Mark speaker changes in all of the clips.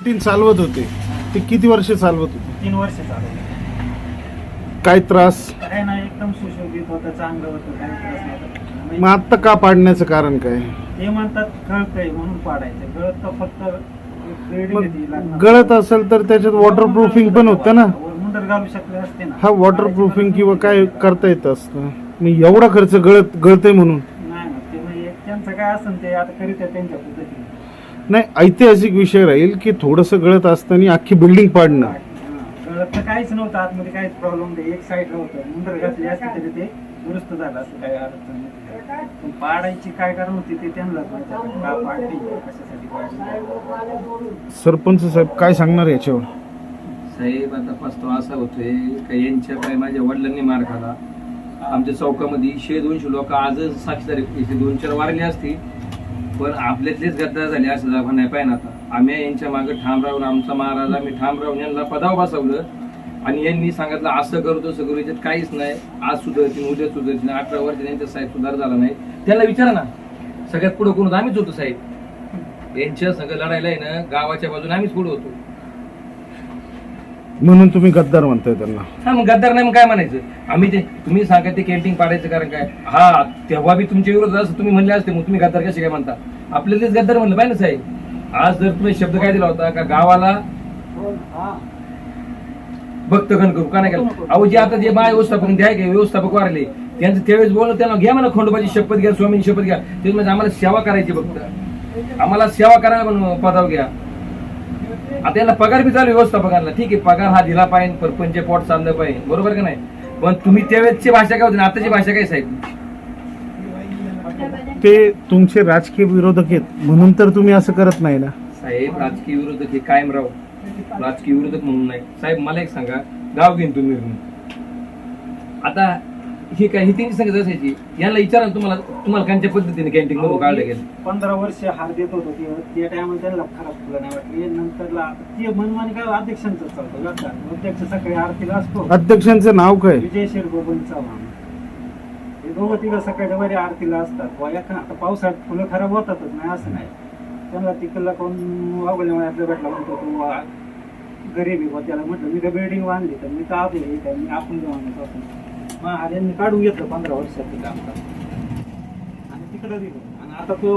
Speaker 1: तीन चालवत होते. ते किती वर्ष चालवत होते?
Speaker 2: तीन वर्ष चालवलं
Speaker 1: काय त्रास?
Speaker 2: काय नाही एकदम सुशोभित होतं चांगलं होतं काही त्रास नव्हता.
Speaker 1: मग आत्ता का पाडण्याचं कारण काय?
Speaker 2: ते म्हणतात गळतंय म्हणून पाडायचं. गळत तर फक्त
Speaker 1: मग
Speaker 2: लागणार.
Speaker 1: गळत असेल तर त्याच्यात वॉटर प्रूफिंग पण होतं ना?
Speaker 2: मुंडर घालू शकले असते ना.
Speaker 1: हा वॉटर प्रूफिंग किंवा काय करता येत असतं. मी एवढा खर्च गळत गळतंय म्हणून?
Speaker 2: नाही ना ते म्हणजे त्यांचं काय असेल ते आता करीत आहे त्यांच्या पद्धतीने.
Speaker 1: नाही ऐतिहासिक विषय राहील की थोडंसं गळत असताना अख्खी बिल्डिंग पाडणं.
Speaker 2: हा, गळत तर काहीच नव्हतं आतमध्ये काहीच प्रॉब्लेम नाही. एक साईड नव्हतं. मुंडर घातली असते तरी ते दुरुस्त झालं असं काही अडचण नाही. पण पाडायची काय कारण होती ते त्यांनाच माहिती. का पाडली? कशासाठी पाडली?
Speaker 1: सरपंच साहेब काय सांगणार याच्यावर?
Speaker 3: साहेब आता पस्तावा असा होतोय का यांच्या काय माझ्या वडिलांनी मार खाला. आमच्या चौकामध्ये शे दोनशे लोक आजच साक्षीदार दोन चार वारले असते पण आपल्यातलेच गद्दार झाले असं दाखवा नाही पाहिजे आता. आम्ही यांच्या मागे ठाम राहून आमचा महाराज आम्ही ठाम राहून यांना पदाव बसवलं आणि यांनी सांगितलं असं करू तसं करू याच्यात काहीच नाही. आज सुधारतील उद्या सुधारतील अठरा वर्ष यांचा साहेब सुधार झाला नाही. त्याला विचारा ना. सगळ्यात पुढे कोण आम्हीच होतो साहेब. यांच्या सगळं लढायला आहे ना गावाच्या बाजूने आम्हीच पुढे होतो.
Speaker 1: म्हणून तुम्ही गद्दार म्हणताय त्यांना.
Speaker 3: हा मग गद्दार नाही मग काय म्हणायचं? आम्ही ते तुम्ही सांगा ते कॅन्टीन पाडायचं कारण काय? हा तेव्हा बी तुमच्या विरोधात असं तुम्ही म्हणले असते मग तुम्ही गद्दार कसे काय म्हणता? आपल्यालाच तेच गद्दार म्हणलं पाहिजे ना साहेब. आज जर तुम्ही शब्द काय दिला होता का गावाला भक्तगण करू का नाही केलं? अहो जे आता जे बाय व्यवस्थापक द्याय का व्यवस्थापक वारले त्यांचं त्यावेळेस बोललं त्यांना घ्या म्हणा खंडोबाची शपथ घ्या स्वामींची शपथ घ्या. ते म्हणजे आम्हाला सेवा करायची फक्त. आम्हाला सेवा करायला पण पदाव घ्या. आता याला पगार बी चालू व्यवस्थापकांना ठीक आहे पगार हा दिला पाहिजे परपंच पोट चाललं पाहिजे. बरोबर का नाही? पण तुम्ही त्यावेळेसची भाषा काय होती आणि आताची भाषा काय साहेब?
Speaker 1: ते तुमचे राजकीय विरोधक आहेत म्हणून तर तुम्ही असं करत नाही ना.
Speaker 3: साहेब राजकीय विरोधक हे कायम राहू. राजकीय विरोधक म्हणून नाही. साहेब मला एक सांगा गाव घेईन तुम्ही. आता हे काय ही त्यांची सांगत असायची. याला विचारा ना तुम्हाला तुम्हाला कोणत्या पद्धतीने कॅन्टीन मधून काढलं गेलं?
Speaker 2: पंधरा वर्ष हार देत होतो ते त्या टायमाला त्यांना खराब फुलं नाही वाटली. नंतरला ते मनमानी काय अध्यक्षांचं चालतं बरं का? अध्यक्ष सकाळी आरतीला असतो.
Speaker 1: अध्यक्षांचं नाव काय?
Speaker 2: विजय शेरगोबन चव्हाण. हे दोघं तिघं सकाळच्या बरे आरतीला असतात. व एका आता पावसाळ्यात फुलं खराब होतातच नाही असं नाही. त्यांना तिकडला कोण वागवल्यामुळे आपल्या भेटला म्हणतो तू आ- गरीब आहे बुवा. त्याला म्हटलं मी काय बिल्डिंग बांधली तर मी तर हे काय मी आपण जाऊ आर्यांनी काढून घेतलं पंधरा वर्षात ते काम. आणि तिकडं दिलं. आणि आता तो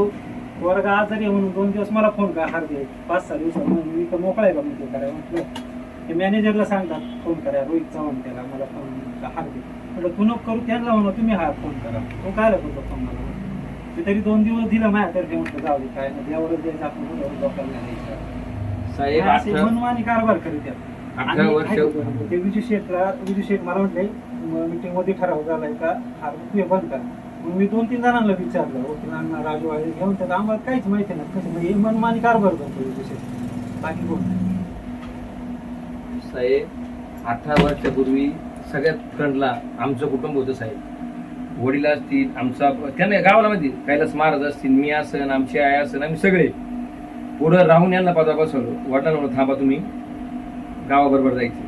Speaker 2: वर्ग आजारी आहे म्हणून दोन दिवस मला फोन करा हार दे पाच सहा दिवसात म्हणून मी तर मोकळा आहे का म्हणतो करायला म्हटलं ते मॅनेजरला सांगतात फोन करा रोहित चव्हाण त्याला मला फोन हार दे म्हटलं तू नको करू त्यांना म्हणून तुम्ही हा फोन करा. तो काय करतो फोन मला? मी तरी दोन दिवस दिला माझ्यातर्फे म्हटलं जाऊ दे काय नाही एवढं द्यायचं आपण एवढं लोकांना द्यायचं.
Speaker 3: साहेब
Speaker 2: मनमानी कारभार करीत ते विजू शेठला विजू शेठ मला म्हटले मीटिंगमध्ये ठराव झालाय का? हा बंद कर. मग मी दोन तीन जणांना विचारलं वकिलांना राजू आहे घेऊन तर आम्हाला काहीच माहिती नाही. कसं म्हणजे मनमानी कारभार करतो विशेष बाकी कोण
Speaker 3: साहेब अठरा वर्षापूर्वी सगळ्यात फ्रंटला आमचं कुटुंब होतं साहेब. वडील असतील आमचा त्यांना गावाला माहिती कैलास महाराज असतील मी असन आमची आई असन आम्ही सगळे. पुढं राहून यांना पदा बसवलो वडिलांना थांबा तुम्ही. गावाबरोबर जायचे.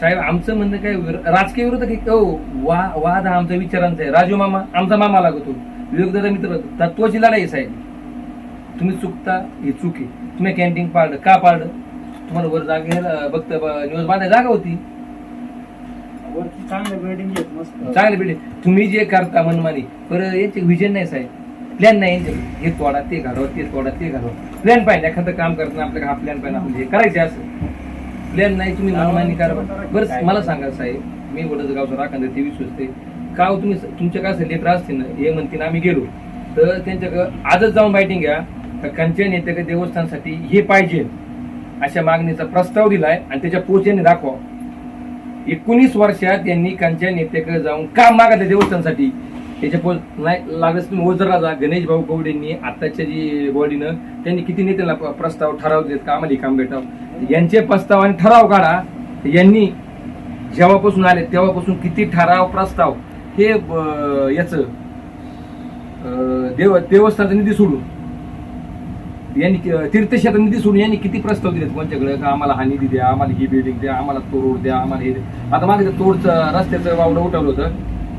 Speaker 3: साहेब आमचं म्हणणं काय राजकीय हो वा वाद हा आमचा विचारांचा आहे. राजू मामा आमचा मामा लागतो. विवेकदादा मित्र तत्वाची लढाई साहेब. तुम्ही चुकता ही चूक आहे. तुम्ही कॅन्टीन पाळलं का पाळलं? तुम्हाला वर जागेला बघत न्यूज बांधायला जागा होती.
Speaker 2: चांगलं बिल्डिंग
Speaker 3: चांगली तुम्ही जे करता मनमानी पर याचे विजन नाही साहेब. प्लॅन नाही. हे तोडा ते घालवा ते तोडा ते घालवा. प्लॅन पाहिजे एखादं काम करताना आपल्याला हा प्लॅन पाहिजे हे करायचे असं. प्लॅन नाही तुम्ही मनमानी करा. बरं मला सांगा साहेब मी वडद गावचा राखंद ते विश्वसते का हो तुम्ही तुमच्या काय असेल लेकर असतील ना हे म्हणतील आम्ही गेलो. तर त्यांच्याकडं आजच जाऊन बायटिंग घ्या. तर कंचन येते देवस्थानसाठी हे पाहिजे. अशा मागणीचा प्रस्ताव दिलाय आणि त्याच्या पोचेने दाखवा. एकोणीस वर्षात यांनी कंच्या नेत्याकडे जाऊन का मागत देवस्थानसाठी. त्याच्या पोच नाही लागत तुम्ही ओझर राजा गणेश भाऊ गवडेंनी आताच्या जी बॉडीनं त्यांनी किती नेत्याला प्रस्ताव ठराव देत का? आम्हाला काम भेटावं. यांचे प्रस्ताव आणि ठराव काढा. यांनी जेव्हापासून आले तेव्हापासून किती ठराव प्रस्ताव हे याचं देव देवस्थानचा निधी सोडून यांनी तीर्थक्षेत्र निधी सोडून यांनी किती प्रस्ताव दिलेत कोणच्याकडे? का आम्हाला हा निधी द्या आम्हाला ही बिल्डिंग द्या आम्हाला तो रोड द्या आम्हाला हे आता मागे तोडचं रस्त्याचं वावडं उठवलं होतं.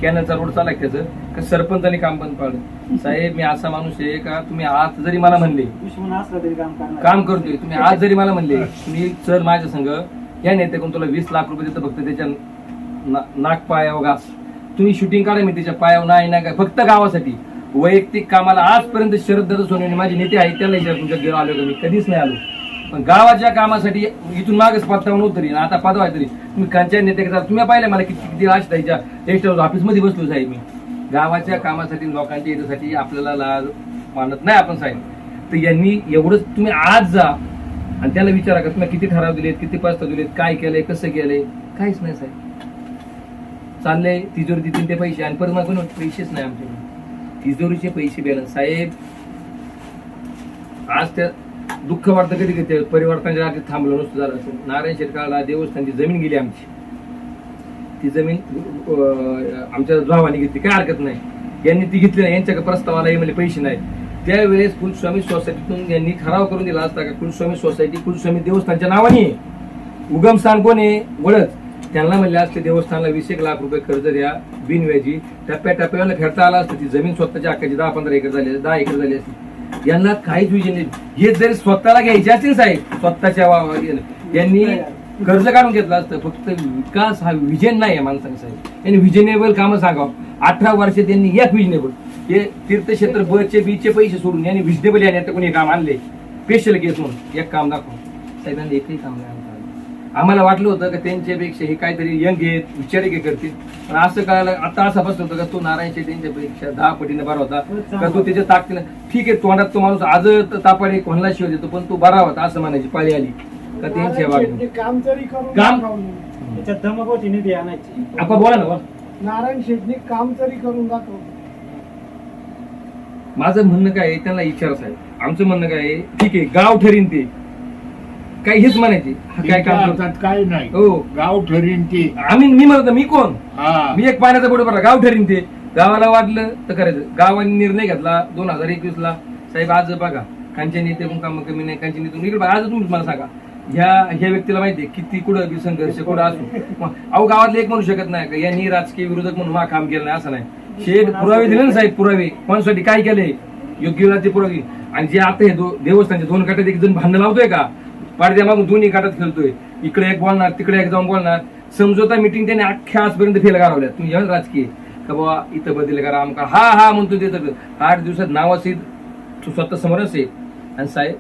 Speaker 3: कॅनलचा रोड चालला त्याचं? का सरपंचाने काम बंद पाडलं? साहेब मी असा माणूस आहे का? तुम्ही आज जरी मला म्हणले
Speaker 2: दुश्मन असला तरी काम करणार.
Speaker 3: काम करतोय. तुम्ही आज जरी मला म्हणले तुम्ही चल माझ्या संघ या नेत्याकडून तुला वीस लाख रुपये देतो फक्त त्याच्या ना- नाक पायावर घास. तुम्ही शूटिंग काढा मी त्याच्या पायावर नाही ना काय फक्त गावासाठी. वैयक्तिक कामाला आजपर्यंत शरद दादा सोनवणे माझे नेते आहेत त्याला विचार तुमच्या गेलो आलो का मी. कधीच नाही आलो. पण गावाच्या कामासाठी इथून मागच पत्ता उतरी तरी आता पदव तरी. तुम्ही कांच्या नेते तुम्ही पाहिलं मला किती किती राश द्यायच्या? टेस्ट ऑफिसमध्ये बसलो साहेब मी. गावाच्या कामासाठी लोकांच्या याच्यासाठी आपल्याला लाज मानत नाही आपण साहेब. तर यांनी एवढंच तुम्ही आज जा. आणि त्याला विचारा का तुम्ही किती ठराव दिलेत किती प्रस्ताव दिलेत काय केलंय कसं केलंय? काहीच नाही साहेब. चाललंय तिजोरी देतील ते पैसे आणि परत मागून पैसेच नाही आमच्याकडे. तिजोरीचे पैसे बॅलन्स साहेब आज त्या दुःख वाटतं कधी कधी. परिवर्तनाच्या आधी थांबलो नसतं झालं असं. नारायण शेटकाळला देवस्थानची जमीन गेली आमची. ती जमीन आमच्या भावाने घेतली. काय हरकत नाही. यांनी ती घेतली नाही. यांच्या प्रस्तावाला हे म्हणजे पैसे नाही त्यावेळेस कुलस्वामी सोसायटीतून यांनी ठराव करून दिला असता का कुलस्वामी सोसायटी कुलस्वामी देवस्थानच्या नावाने आहे. उगमस्थान कोण आहे? वळत त्यांना म्हणले असते देवस्थानला वीस एक लाख रुपये कर्ज द्या बिनव्याजी. टप्प्या टप्प्याला फेडता आला असतं ती जमीन स्वतःच्या हक्काची दहा पंधरा एकर झाली दहा एकर झाली असती. यांना काहीच विजय नाही. हे जरी स्वतःला घ्यायचे असतील साहेब स्वतःच्या यांनी. कर्ज काढून घेतलं असतं. फक्त विकास हा विजन नाही आहे माणसाने साहेब. यांनी विजनेबल कामं सांगावं. अठरा वर्ष त्यांनी एक विजनेबल. हे तीर्थक्षेत्र बचे बीचे पैसे सोडून यांनी विजनेबल या नेत्या कोणी काम आणले? स्पेशल केस म्हणून. एक काम दाखव. साहेबांनी एकही काम नाही. आम्हाला वाटलं होतं का त्यांच्यापेक्षा हे काहीतरी यंग आहेत विचारी के करतील. पण असं कळालं आता असं बसलं होतं का तो नारायण शेट्टी त्यांच्यापेक्षा दहा पटीने बरा होता का तो त्याच्या ताकदीनं ठीक आहे तोंडात तो माणूस आज तापाडे कोणाला शिव देतो पण तो बरा होता असं म्हणायची पाळी आली. का त्यांची
Speaker 4: नारायण
Speaker 3: वागणूक?
Speaker 4: शेट्टी काम तरी
Speaker 3: काम?
Speaker 2: त्याच्यात धमक होती निधी आणायची.
Speaker 3: आपण बोला ना.
Speaker 4: नारायण शेट्टी काम तरी करून दाखवलं.
Speaker 3: माझं म्हणणं काय आहे त्यांना विचारा आहे आमचं म्हणणं काय आहे ठीक आहे गाव ठरीन ते. काय हेच म्हणायचे. हा काय काम करतो
Speaker 5: हातात काय नाही.
Speaker 3: हो.
Speaker 5: गाव ठरीन ते.
Speaker 3: आम्ही मी म्हणतो मी कोण?
Speaker 5: हा.
Speaker 3: मी एक पाण्याचा पुढे पडला गाव ठरीन ते. गावाला वाटलं तर करायचं. गावाने निर्णय घेतला दोन हजार एकवीस ला साहेब आज बघा कांच्या नेते पण काम कमी नाही कांच्या नेते इकडे बघा, आज तुम्ही मला सांगा. ह्या ह्या व्यक्तीला माहितीये किती कुठं बी संघर्ष कुठं असो. मग अहो गावातले एक म्हणू शकत नाही का? यांनी राजकीय विरोधक म्हणून हा काम केलं नाही असं नाही. शेठ पुरावे दिले ना साहेब पुरावे. कोणासाठी काय केलंय? योग्य वेळा ते पुरावे. आणि जे आता हे दो- देवस्थानचे दोन काटात एक जण भांडण लावतोय का? पाडद्या मागून दोन्ही काटात खेळतोय. इकडे एक बोलणार तिकडे एक जाऊन बोलणार. समजोता मिटिंग त्याने अख्ख्या आजपर्यंत फेल गारवल्या तुम्ही राजकीय. का बाबा इथं बदल करा आमका हा हा म्हणतो ते आठ दिवसात नावाचे तू स्वतः समोरच आहे आणि साहेब